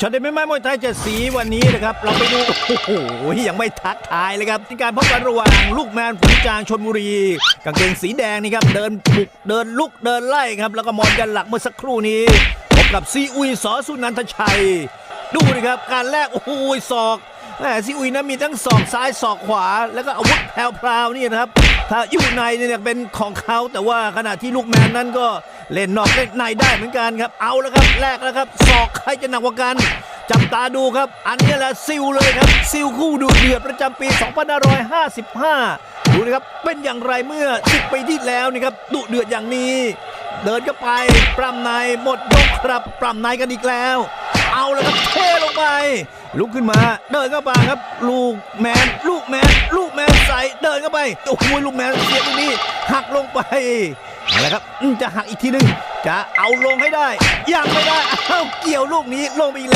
ช็อตเด็ดไม่ไม้มวยไทยเจ็ดสีวันนี้นะครับ เราไปดูโอ้โหยังไม่ทักทายเลยครับที่การพบกันระหว่างลูกแมนขุนจางชนบุรีกางเกงสีแดงนี่ครับเดินบุกเดินลุกเดินไล่ครับ แล้วก็มอนกันหลักเมื่อสักครู่นี้พบกับซีอุยสอสุนันทชัย ดูดิครับการแลกโอ้โหศอกแหมซีอุยนะมีทั้งศอกซ้ายศอกขวา แล้วก็อาวุธแพรวๆนี่นะครับ ถ้าอยู่ในเนี่ยเป็นของเขาแต่ว่าขณะที่ลูกแมนนั้นก็ เล่นนอกเล่นในได้เหมือนกันครับ เอาแล้วครับแลกแล้วครับศอกใครจะหนักกว่ากัน จับตาดูครับ อันนี้แหละซิลเลยครับ ซิลคู่ดูเดือดประจำปี 2555 ดูนะครับ เป็นอย่างไรเมื่อ 10 ปีที่แล้วนี่ครับดุเดือดอย่างนี้ เดินเข้าไปปรำในหมดยกครับปรำในกันอีกแล้ว เอาแล้วครับเทลงไป ลุกขึ้นมา เดินเข้าไปครับ ลูกแมนลูกแมนลูกแมนใส่เดินเข้าไปโอ้โหลูกแมนเสียตรงนี้หักลงไป นะครับจะหักอีกทีหนึงจะเอาลงให้ได้ยังไม่ได้อ้าเกี่ยวลูกนี้ลงไปอีกแล้ว